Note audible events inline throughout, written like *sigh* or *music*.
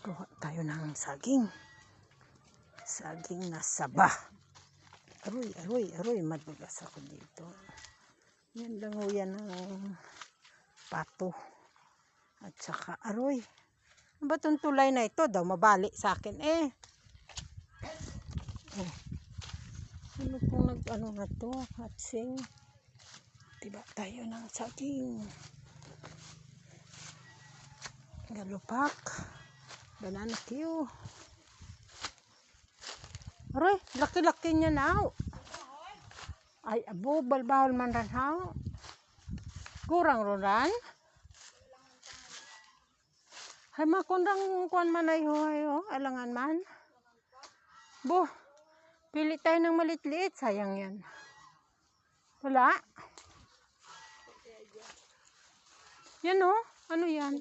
Kuha tayo ng saging. Saging na saba. Aroy, aroy, aroy. Madulas ako dito. Yan lang ho yan ng pato. At saka aroy. Ano ba itong tulay na ito? Daw mabalik sa akin eh. Oh. Ano pong nag ano na to? Hatsing. Diba tayo ng saging. Galupak. Banana Q. Aray, laki-laki niya na. Ay, abo, balbahol man ran haw. Kurang ron Hay makundang kuan man ay ho, ho, alangan man. Bo, pili tayo ng malit-liit, sayang yan. Wala. Yan oh, ano yan?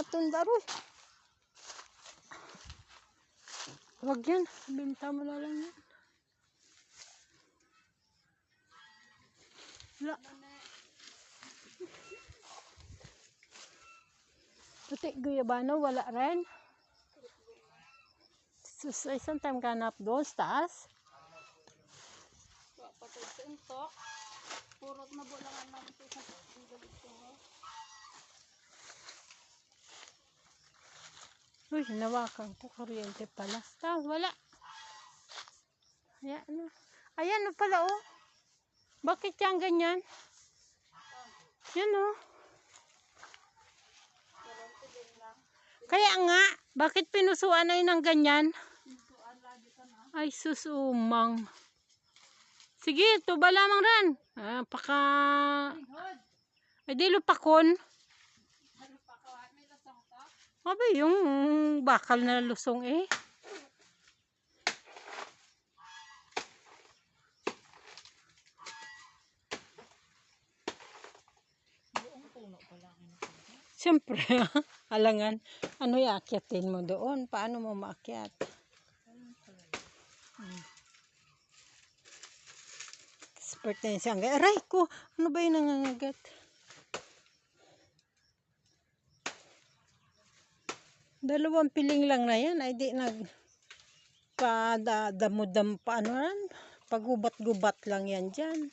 Atundaroy. Wag yan. Binta mo na lang yan. Wala. Pati guyabano, wala rin. Sus, ay sometime ganap doon, sa taas. Patay sa intok. Purot na bulangan namin sa isang ko. Uy, hinawakan ko. Kuryente pala. Ta, wala. Ayan, ano. Ayan, ano pala, oh. Bakit yan ganyan? Yan, oh. Kaya nga, bakit pinusuan na yun ng ganyan? Ay, susumang. Sige, tuba lamang rin. Ah, paka... Ay, di lupakon. Abi, yung bakal na lusong eh. Siyempre, *laughs* halangan. Ano iaakyatin mo doon? Paano mo maakyat? Hmm. Expert na yun siya. Aray ko, ano ba yung nangangagat? Dalawang piling lang na yan. Ay di nag kadamudam pa ano yan. Pagubat-gubat lang yan dyan.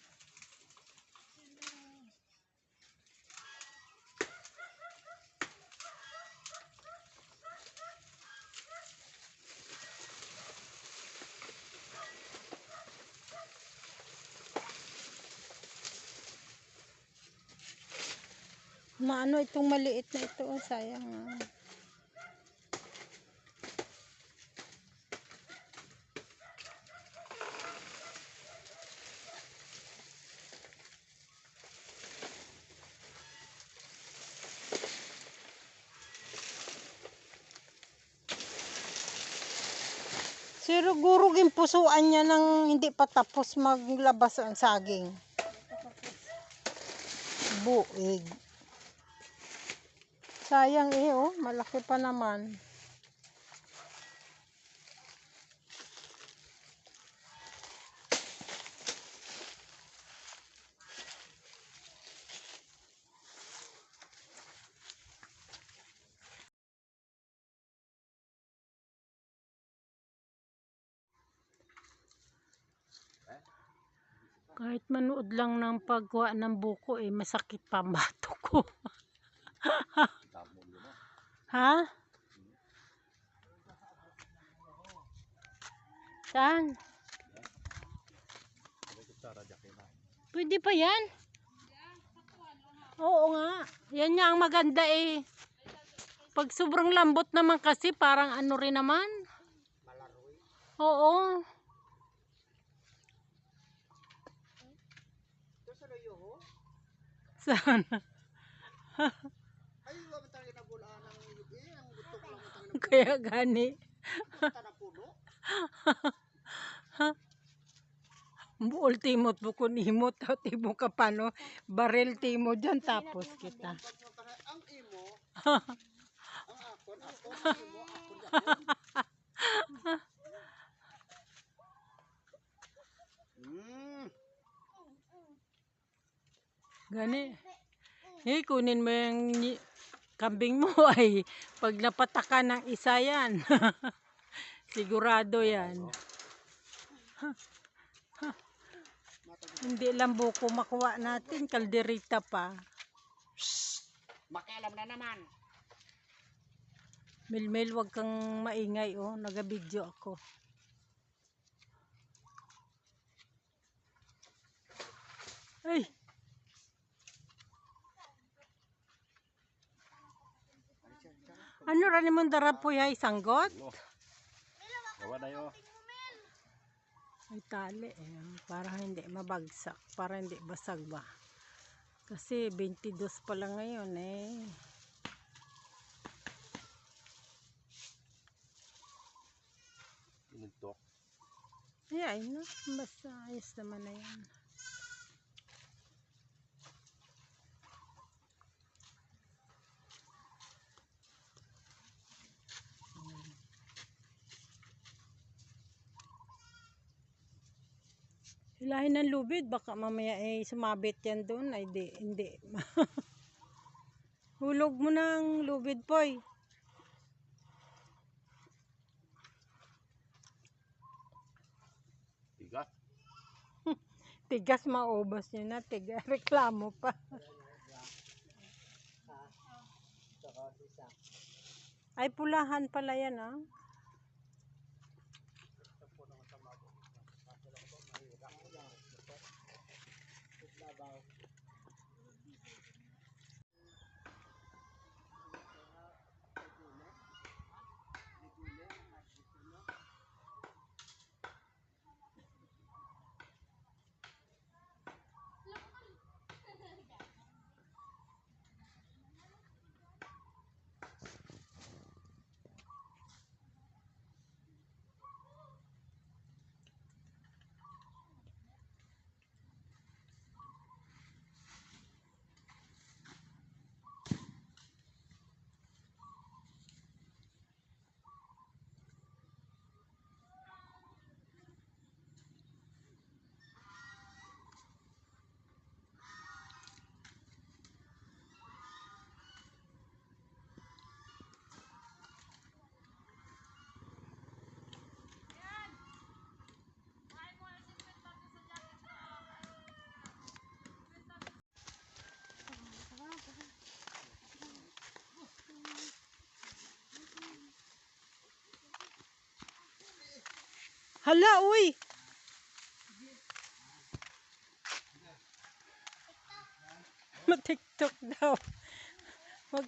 Maano itong maliit na ito, oh, sayang. ah. Siguro gimpusuan niya nang hindi pa tapos maglabas ang saging. Buig. Sayang eh oh, malaki pa naman. Kahit manood lang ng paggawa ng buko eh, masakit pa ang *laughs* bato ko. ha? Saan? Pwede pa yan? Oo nga. Yan nga ang maganda eh. Pag sobrang lambot naman kasi parang ano rin naman. Oo. Sana. Ay, wag talaga na bulaan ng eh, ang gutok lang mo talaga Kaya gani. na puno. Ultimot bukon imot at *laughs* timo ka pa no. Barel timo dyan tapos kita. Mo ang imo, *laughs* ang akon, akon, ang imo, akon, akon. Gani. Eh, kunin mo yung kambing mo *laughs* ay pag napataka ng isa yan. *laughs* Sigurado yan. *laughs* Hindi lang buko makuha natin, kalderita pa. Makialam na naman. Milmil, wag kang maingay oh, nagabidyo ako. Ay, ano rin mo darapoy ay sanggot? Gawa na yun. Ay tali eh, para hindi mabagsak, para hindi basag ba. Kasi 22 pa lang ngayon eh. Pinuntok. Ay, ay na, basta ayos naman na yan. Hilahin ng lubid, baka mamaya eh sumabit yan doon. Ay di, hindi. *laughs* Hulog mo ng lubid, poy. Tigas. *laughs* Tigas maubos nyo na, tigas. *laughs* Reklamo pa. Ay, pulahan pala yan, ah. Davao. Hala, uy! *laughs* Matiktok daw. Wag